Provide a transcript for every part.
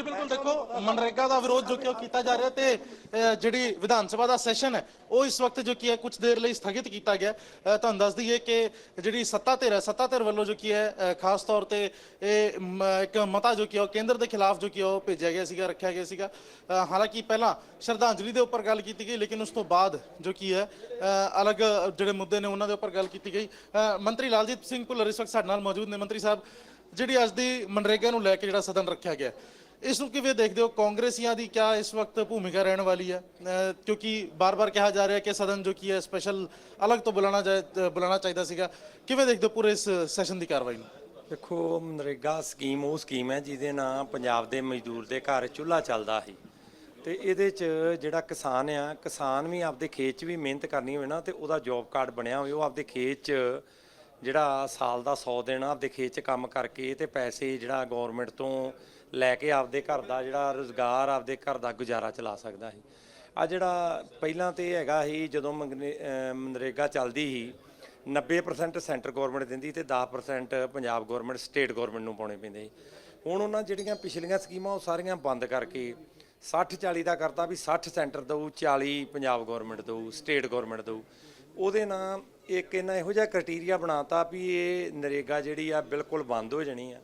ਜੀ, ਬਿਲਕੁਲ ਦੇਖੋ, ਮਨਰੇਗਾ ਦਾ ਵਿਰੋਧ ਜੋ ਕਿ ਉਹ ਕੀਤਾ ਜਾ ਰਿਹਾ ਤੇ ਜਿਹੜੀ ਵਿਧਾਨ ਸਭਾ ਦਾ ਸੈਸ਼ਨ ਹੈ, ਉਹ ਇਸ ਵਕਤ ਜੋ ਕਿ ਹੈ ਕੁਝ ਦੇਰ ਲਈ ਸਥਗਿਤ ਕੀਤਾ ਗਿਆ ਤੁਹਾਨੂੰ ਦੱਸ ਦਈਏ ਕਿ ਜਿਹੜੀ ਸੱਤਾ ਧਿਰ ਹੈ, ਸੱਤਾ ਧਿਰ ਵੱਲੋਂ ਜੋ ਕਿ ਹੈ ਖਾਸ ਤੌਰ ਤੇ ਇਹ ਇੱਕ ਮਤਾ ਜੋ ਕਿ ਉਹ ਕੇਂਦਰ ਦੇ ਖਿਲਾਫ ਜੋ ਕਿ ਹੈ, ਉਹ ਭੇਜਿਆ ਗਿਆ ਸੀਗਾ, ਰੱਖਿਆ ਗਿਆ ਸੀਗਾ। ਹਾਲਾਂਕਿ ਪਹਿਲਾਂ ਸ਼ਰਧਾਂਜਲੀ ਦੇ ਉੱਪਰ ਗੱਲ ਕੀਤੀ ਗਈ, ਲੇਕਿਨ ਉਸ ਤੋਂ ਬਾਅਦ ਜੋ ਕਿ ਹੈ ਅਲੱਗ ਜਿਹੜੇ ਮੁੱਦੇ ਨੇ, ਉਹਨਾਂ ਦੇ ਉੱਪਰ ਗੱਲ ਕੀਤੀ ਗਈ। ਮੰਤਰੀ ਲਾਲਜੀਤ ਸਿੰਘ ਭੁੱਲਰ ਇਸ ਵਕਤ ਸਾਡੇ ਨਾਲ ਮੌਜੂਦ ਨੇ। ਮੰਤਰੀ ਸਾਹਿਬ, ਜਿਹੜੀ ਅੱਜ ਦੀ ਮਨਰੇਗਾ ਨੂੰ ਲੈ ਕੇ ਜਿਹੜਾ ਸਦਨ ਰੱਖਿਆ ਗਿਆ ਇਸ ਨੂੰ ਕਿਵੇਂ ਦੇਖਦੇ ਹੋ? ਕਾਂਗਰਸੀਆਂ ਦੀ ਕਿਆ ਇਸ ਵਕਤ ਭੂਮਿਕਾ ਰਹਿਣ ਵਾਲੀ ਹੈ? ਕਿਉਂਕਿ ਬਾਰ-ਬਾਰ ਕਿਹਾ ਜਾ ਰਿਹਾ ਕਿ ਸਦਨ ਜੋ ਕੀ ਹੈ ਸਪੈਸ਼ਲ ਅਲੱਗ ਤੋਂ ਬੁਲਾਣਾ ਜਾਏ- ਬੁਲਾਣਾ ਚਾਹੀਦਾ ਸੀਗਾ। ਕਿਵੇਂ ਦੇਖਦੇ ਹੋ ਪੂਰੇ ਇਸ ਸੈਸ਼ਨ ਦੀ ਕਾਰਵਾਈ ਨੂੰ? ਦੇਖੋ ਨਰੇਗਾ ਸਕੀਮ ਉਹ ਸਕੀਮ ਹੈ ਜਿਹਦੇ ਨਾਲ ਪੰਜਾਬ ਦੇ ਮਜ਼ਦੂਰ ਦੇ ਘਰ ਚੁੱਲ੍ਹਾ ਚੱਲਦਾ ਸੀ। ਤੇ ਇਹਦੇ 'ਚ ਜਿਹੜਾ ਕਿਸਾਨ ਆ, ਕਿਸਾਨ ਵੀ ਆਪਦੇ ਖੇਤ 'ਚ ਵੀ ਮਿਹਨਤ ਕਰਨੀ ਹੋਵੇ ਨਾ, ਤੇ ਉਹਦਾ ਜੌਬ ਕਾਰਡ ਬਣਿਆ ਹੋਵੇ। ਉਹ ਆਪਦੇ ਖੇਤ 'ਚ ਜਿਹੜਾ ਸਾਲ ਦਾ 100 ਦਿਨ ਆਪਦੇ ਖੇਤ 'ਚ ਕੰਮ ਕਰਕੇ ਤੇ ਪੈਸੇ ਜਿਹੜਾ ਗਵਰਨਮੈਂਟ ਤੋਂ ਲੈ ਕੇ ਆਪਦੇ ਘਰ ਦਾ ਜਿਹੜਾ ਰੋਜ਼ਗਾਰ, ਆਪਦੇ ਘਰ ਦਾ ਗੁਜ਼ਾਰਾ ਚਲਾ ਸਕਦਾ ਸੀ। ਆ ਜਿਹੜਾ ਪਹਿਲਾਂ ਤੇ ਹੈਗਾ ਸੀ, ਜਦੋਂ ਮੰਗਨੇ- ਅਹ ਮਨਰੇਗਾ ਚੱਲਦੀ ਸੀ 90% ਸੈਂਟਰ ਗਵਰਨਮੈਂਟ ਦਿੰਦੀ ਤੇ 10% ਪੰਜਾਬ ਗਵਰਨਮੈਂਟ ਸਟੇਟ ਗਵਰਨਮੈਂਟ ਨੂੰ ਪਾਉਣੇ ਪੈਂਦੇ ਸੀ। ਹੁਣ ਉਹਨਾਂ ਜਿਹੜੀਆਂ ਪਿਛਲੀਆਂ ਸਕੀਮਾਂ, ਉਹ ਸਾਰੀਆਂ ਬੰਦ ਕਰਕੇ 60 40 ਦਾ ਕਰਤਾ ਵੀ 60 ਸੈਂਟਰ ਦਊ 40 ਪੰਜਾਬ ਗਵਰਨਮੈਂਟ ਦਊ, ਸਟੇਟ ਗਵਰਨਮੈਂਟ ਦਊ। ਉਹਦੇ ਨਾਲ ਇੱਕ ਇਹਨਾਂ ਇਹੋ ਜਿਹਾ ਕ੍ਰਾਈਟੇਰੀਆ ਬਣਾਤਾ ਵੀ ਇਹ ਨਰੇਗਾ ਜਿਹੜੀ ਆ ਬਿਲਕੁਲ ਬੰਦ ਹੋ ਜਾਣੀ ਆ।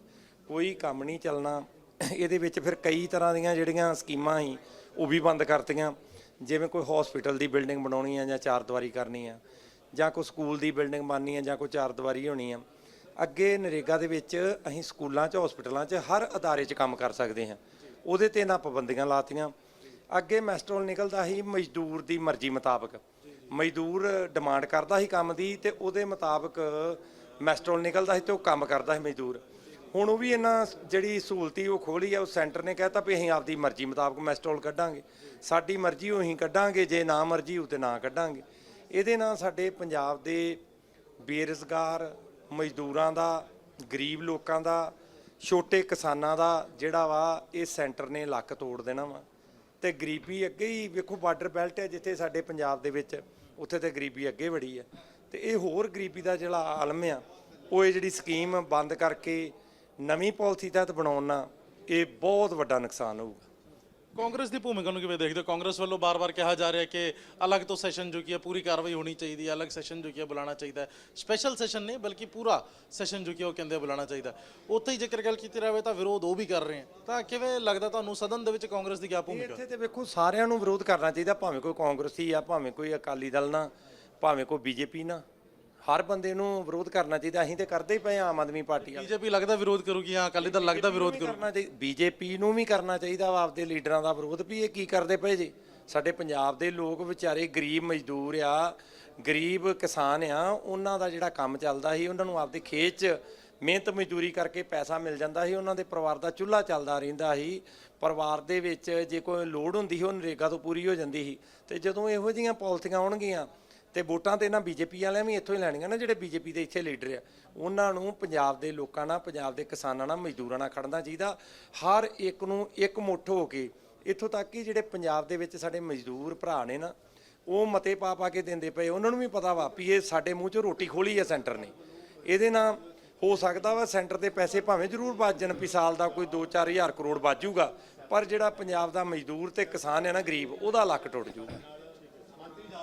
ਕੋਈ ਕੰਮ ਨਹੀਂ ਚੱਲਣਾ। ਇਹਦੇ ਵਿੱਚ ਫਿਰ ਕਈ ਤਰ੍ਹਾਂ ਦੀਆਂ ਜਿਹੜੀਆਂ ਸਕੀਮਾਂ ਸੀ, ਉਹ ਵੀ ਬੰਦ ਕਰਤੀਆਂ। ਜਿਵੇਂ ਕੋਈ ਹਸਪੀਟਲ ਦੀ ਬਿਲਡਿੰਗ ਬਣਾਉਣੀ ਆ ਜਾਂ ਚਾਰ ਦੀਵਾਰੀ ਕਰਨੀ ਆ, ਜਾਂ ਕੋਈ ਸਕੂਲ ਦੀ ਬਿਲਡਿੰਗ ਬਣਨੀ ਆ ਜਾਂ ਕੋਈ ਚਾਰ ਦੀਵਾਰੀ ਹੋਣੀ ਆ। ਅੱਗੇ ਨਰੇਗਾ ਦੇ ਵਿੱਚ ਅਸੀਂ ਸਕੂਲਾਂ 'ਚ ਹਸਪੀਟਲਾਂ 'ਚ ਹਰ ਅਦਾਰੇ 'ਚ ਕੰਮ ਕਰ ਸਕਦੇ ਹਾਂ। ਉਹਦੇ ਤੇ ਨਾ ਪਾਬੰਦੀਆਂ ਲਾਤੀਆਂ। ਅੱਗੇ ਮੈਸਟਰੋਲ ਨਿਕਲਦਾ ਸੀ ਮਜ਼ਦੂਰ ਦੀ ਮਰਜ਼ੀ ਮੁਤਾਬਕ। ਮਜ਼ਦੂਰ ਡਿਮਾਂਡ ਕਰਦਾ ਸੀ ਕੰਮ ਦੀ ਤੇ ਉਹਦੇ ਮੁਤਾਬਕ ਮੈਸਟਰੋਲ ਨਿਕਲਦਾ ਸੀ ਤੇ ਉਹ ਕੰਮ ਕਰਦਾ ਸੀ ਮਜ਼ਦੂਰ। ਹੁਣ ਉਹ ਵੀ ਇਹਨਾਂ ਜਿਹੜੀ ਸਹੂਲਤੀ ਉਹ ਖੋਲੀ ਆ, ਉਹ ਸੈਂਟਰ ਨੇ ਕਹਿਤਾ ਵੀ ਅਸੀਂ ਆਪਦੀ ਮਰਜ਼ੀ ਮੁਤਾਬਕ ਮੈਸਟੋਲ ਕੱਢਾਂਗੇ। ਸਾਡੀ ਮਰਜ਼ੀ ਉਹ ਅਸੀਂ ਕੱਢਾਂਗੇ, ਜੇ ਨਾ ਮਰਜ਼ੀ ਉਹ ਤੇ ਨਾ ਕੱਢਾਂਗੇ। ਇਹਦੇ ਨਾਲ ਸਾਡੇ ਪੰਜਾਬ ਦੇ ਬੇਰੁਜ਼ਗਾਰ ਮਜ਼ਦੂਰਾਂ ਦਾ, ਗਰੀਬ ਲੋਕਾਂ ਦਾ, ਛੋਟੇ ਕਿਸਾਨਾਂ ਦਾ ਜਿਹੜਾ ਵਾ, ਇਹ ਸੈਂਟਰ ਨੇ ਲੱਕ ਤੋੜ ਦੇਣਾ ਵਾ। ਤੇ ਗਰੀਬੀ ਅੱਗੇ ਹੀ ਵੇਖੋ ਬਾਰਡਰ ਬੈਲਟ ਹੈ ਜਿੱਥੇ ਸਾਡੇ ਪੰਜਾਬ ਦੇ ਵਿੱਚ, ਉੱਥੇ ਤੇ ਗਰੀਬੀ ਅੱਗੇ ਵੜੀ ਹੈ ਤੇ ਇਹ ਹੋਰ ਗਰੀਬੀ ਦਾ ਜਿਹੜਾ ਆਲਮ ਆ, ਉਹ ਇਹ ਜਿਹੜੀ ਸਕੀਮ ਬੰਦ ਕਰਕੇ ਨਵੀਂ ਪਾਲਿਸੀ ਤਹਿਤ ਬਣਾਉਣ ਨਾਲ ਇਹ ਬਹੁਤ ਵੱਡਾ ਨੁਕਸਾਨ ਹੋਊਗਾ। ਕਾਂਗਰਸ ਦੀ ਭੂਮਿਕਾ ਨੂੰ ਕਿਵੇਂ ਦੇਖਦੇ ਹੋ? ਕਾਂਗਰਸ ਵੱਲੋਂ ਬਾਰ-ਬਾਰ ਕਿਹਾ ਜਾ ਰਿਹਾ ਕਿ ਅਲੱਗ ਤੋਂ ਸੈਸ਼ਨ ਜੋ ਕੀ ਹੈ ਪੂਰੀ ਕਾਰਵਾਈ ਹੋਣੀ ਚਾਹੀਦੀ ਹੈ ਅਲੱਗ ਸੈਸ਼ਨ ਜੋ ਕੀ ਹੈ ਬੁਲਾਉਣਾ ਚਾਹੀਦਾ ਹੈ। ਸਪੈਸ਼ਲ ਸੈਸ਼ਨ ਨਹੀਂ ਬਲਕਿ ਪੂਰਾ ਸੈਸ਼ਨ ਜੋ ਕੀ ਉਹ ਕਹਿੰਦੇ ਆ ਬੁਲਾਉਣਾ ਚਾਹੀਦਾ। ਉੱਥੇ ਹੀ ਜੇਕਰ ਗੱਲ ਕੀਤੀ ਜਾਵੇ ਤਾਂ ਵਿਰੋਧ ਉਹ ਵੀ ਕਰ ਰਹੇ ਹਨ ਤਾਂ ਕਿਵੇਂ ਲੱਗਦਾ ਤੁਹਾਨੂੰ ਸਦਨ ਦੇ ਵਿੱਚ ਕਾਂਗਰਸ ਦੀ ਕਿਆ ਭੂਮਿਕਾ? ਇੱਥੇ ਤੇ ਵੇਖੋ ਸਾਰਿਆਂ ਨੂੰ ਵਿਰੋਧ ਕਰਨਾ ਚਾਹੀਦਾ ਭਾਵੇਂ ਕੋਈ ਕਾਂਗਰਸੀ ਆ ਭਾਵੇਂ ਕੋਈ ਅਕਾਲੀ ਦਲ ਨਾ ਭਾਵੇਂ ਕੋਈ ਬੀਜੇਪੀ ਨਾ। ਹਰ ਬੰਦੇ ਨੂੰ ਵਿਰੋਧ ਕਰਨਾ ਚਾਹੀਦਾ ਅਸੀਂ ਤੇ ਕਰਦੇ ਹੀ ਪਏ ਹਾਂ ਆਮ ਆਦਮੀ ਪਾਰਟੀ ਵਾਲੇ। ਬੀਜੇਪੀ ਲੱਗਦਾ ਵਿਰੋਧ ਕਰੂਗੀ ਜਾਂ ਅਕਾਲੀ ਦਲ ਲੱਗਦਾ ਵਿਰੋਧ ਕਰੂ। ਕਰਨਾ ਚਾਹੀਦਾ ਬੀਜੇਪੀ ਨੂੰ ਵੀ ਕਰਨਾ ਚਾਹੀਦਾ ਵਾ ਆਪਦੇ ਲੀਡਰਾਂ ਦਾ ਵਿਰੋਧ। ਵੀ ਇਹ ਕੀ ਕਰਦੇ ਪਏ ਜੀ? ਸਾਡੇ ਪੰਜਾਬ ਦੇ ਲੋਕ ਵਿਚਾਰੇ ਗਰੀਬ ਮਜ਼ਦੂਰ ਆ ਗਰੀਬ ਕਿਸਾਨ ਆ ਉਹਨਾਂ ਦਾ ਜਿਹੜਾ ਕੰਮ ਚੱਲਦਾ ਸੀ ਉਹਨਾਂ ਨੂੰ ਆਪਦੇ ਖੇਤ 'ਚ ਮਿਹਨਤ ਮਜ਼ਦੂਰੀ ਕਰਕੇ ਪੈਸਾ ਮਿਲ ਜਾਂਦਾ ਸੀ ਉਹਨਾਂ ਦੇ ਪਰਿਵਾਰ ਦਾ ਚੁੱਲ੍ਹਾ ਚੱਲਦਾ ਰਹਿੰਦਾ ਸੀ। ਪਰਿਵਾਰ ਦੇ ਵਿੱਚ ਜੇ ਕੋਈ ਲੋੜ ਹੁੰਦੀ ਸੀ ਉਹ ਨਰੇਗਾ ਤੋਂ ਪੂਰੀ ਹੋ ਜਾਂਦੀ ਸੀ। ਤੇ ਜਦੋਂ ਇਹੋ ਜਿਹੀਆਂ ਪਾਲਿਸੀਆਂ ਆਉਣਗੀਆਂ ਤੇ ਵੋਟਾਂ ਤੇ ਨਾ ਬੀਜੇਪੀ ਵਾਲਿਆਂ ਵੀ ਇੱਥੋਂ ਹੀ ਲੈਣੀਆਂ ਨਾ, ਜਿਹੜੇ ਬੀਜੇਪੀ ਦੇ ਇੱਥੇ ਲੀਡਰ ਆ। ਉਹਨਾਂ ਨੂੰ ਪੰਜਾਬ ਦੇ ਲੋਕਾਂ ਨਾਲ, ਪੰਜਾਬ ਦੇ ਕਿਸਾਨਾਂ ਨਾਲ, ਮਜ਼ਦੂਰਾਂ ਨਾਲ ਖੜਨਾ ਚਾਹੀਦਾ। ਹਰ ਇੱਕ ਨੂੰ ਇੱਕ ਮੁੱਠ ਹੋ ਕੇ ਇੱਥੋਂ ਤੱਕ ਕਿ ਜਿਹੜੇ ਪੰਜਾਬ ਦੇ ਵਿੱਚ ਸਾਡੇ ਮਜ਼ਦੂਰ ਭਰਾ ਨੇ ਨਾ, ਉਹ ਮਤੇ ਪਾ ਪਾ ਕੇ ਦਿੰਦੇ ਪਏ। ਉਹਨਾਂ ਨੂੰ ਵੀ ਪਤਾ ਵਾ ਵੀ ਇਹ ਸਾਡੇ ਮੂੰਹ 'ਚੋਂ ਰੋਟੀ ਖੋਲੀ ਹੈ ਸੈਂਟਰ ਨੇ। ਇਹਦੇ ਨਾਲ ਹੋ ਸਕਦਾ ਵਾ ਸੈਂਟਰ ਦੇ ਪੈਸੇ ਭਾਵੇਂ ਜ਼ਰੂਰ ਵੱਜਣ, ਵੀ ਸਾਲ ਦਾ ਕੋਈ 2-4 ਹਜ਼ਾਰ ਕਰੋੜ ਵੱਜੂਗਾ, ਪਰ ਜਿਹੜਾ ਪੰਜਾਬ ਦਾ ਮਜ਼ਦੂਰ ਤੇ ਕਿਸਾਨ ਹੈ ਨਾ, ਗਰੀਬ, ਉਹਦਾ ਲੱਕ ਟੁੱਟ ਜਾਊਗਾ।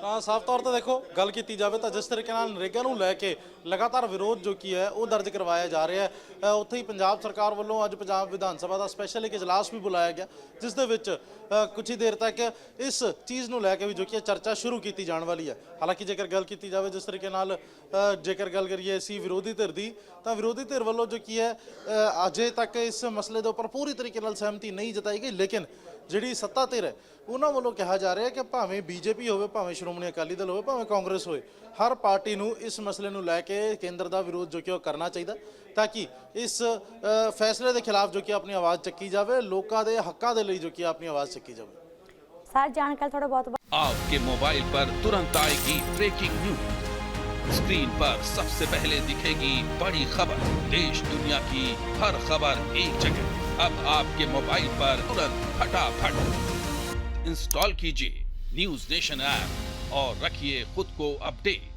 ਤਾਂ ਸਾਫ਼ ਤੌਰ ਤੇ ਦੇਖੋ ਗੱਲ ਕੀਤੀ ਜਾਵੇ ਤਾਂ ਜਿਸ ਤਰੀਕੇ ਨਾਲ ਨਰੇਗਾ ਨੂੰ ਲੈ ਕੇ ਲਗਾਤਾਰ ਵਿਰੋਧ ਜੋ ਕੀ ਹੈ ਉਹ ਦਰਜ ਕਰਵਾਇਆ ਜਾ ਰਿਹਾ ਹੈ। ਉੱਥੇ ਹੀ ਪੰਜਾਬ ਸਰਕਾਰ ਵੱਲੋਂ ਅੱਜ ਪੰਜਾਬ ਵਿਧਾਨ ਸਭਾ ਦਾ ਸਪੈਸ਼ਲ ਇੱਕ ਇਜਲਾਸ ਵੀ ਬੁਲਾਇਆ ਗਿਆ ਜਿਸ ਦੇ ਵਿੱਚ ਅ, ਕੁਝ ਹੀ ਦੇਰ ਤੱਕ ਇਸ ਚੀਜ਼ ਨੂੰ ਲੈ ਕੇ ਵੀ ਜੋ ਕੀ ਹੈ ਚਰਚਾ ਸ਼ੁਰੂ ਕੀਤੀ ਜਾਣ ਵਾਲੀ ਹੈ। ਹਾਲਾਂਕਿ ਜੇਕਰ ਗੱਲ ਕੀਤੀ ਜਾਵੇ ਜਿਸ ਤਰੀਕੇ ਨਾਲ ਜੇਕਰ ਗੱਲ ਕਰੀਏ ਅਸੀਂ ਵਿਰੋਧੀ ਧਿਰ ਦੀ ਤਾਂ ਵਿਰੋਧੀ ਧਿਰ ਵੱਲੋਂ ਜੋ ਕੀ ਹੈ ਅਜੇ ਤੱਕ ਇਸ ਮਸਲੇ ਦੇ ਉੱਪਰ ਪੂਰੀ ਤਰੀਕੇ ਨਾਲ ਸਹਿਮਤੀ ਨਹੀਂ ਜਤਾਈ ਗਈ ਲੇਕਿਨ ਜਿਹੜੀ ਸੱਤਾ ਧਿਰ ਹੈ ਉਹਨਾਂ ਵੱਲੋਂ ਕਿਹਾ ਜਾ ਰਿਹਾ ਹੈ ਕਿ ਭਾਵੇਂ ਬੀਜੇਪੀ ਹੋਵੇ ਭਾਵੇਂ ਸ਼੍ਰੋਮਣੀ ਅਕਾਲੀ ਦਲ ਹੋਵੇ ਭਾਵੇਂ ਕਾਂਗਰਸ ਹੋਵੇ ਹਰ ਪਾਰਟੀ ਨੂੰ ਇਸ ਮਸਲੇ ਨੂੰ ਲੈ ਕੇ ਕੇਂਦਰ ਦਾ ਵਿਰੋਧ ਜੋ ਕਿ ਉਹ ਕਰਨਾ ਚਾਹੀਦਾ ਤਾਂ ਕਿ ਇਸ ਅ, ਫੈਸਲੇ ਦੇ ਖਿਲਾਫ ਜੋ ਕਿ ਆਪਣੀ ਆਵਾਜ਼ ਚੱਕੀ ਜਾਵੇ ਲੋਕਾਂ ਦੇ ਹੱਕਾਂ ਦੇ ਲਈ ਜੋ ਕਿ ਆਪਣੀ ਆਵਾਜ਼ ਚੱਕੀ ਜਾਵੇ सर जानकारी थोड़ा बहुत आपके मोबाइल पर तुरंत आएगी ब्रेकिंग न्यूज स्क्रीन पर सबसे पहले दिखेगी बड़ी खबर देश दुनिया की हर खबर एक जगह अब आपके मोबाइल पर तुरंत फटाफट इंस्टॉल कीजिए न्यूज नेशन ऐप और रखिए खुद को अपडेट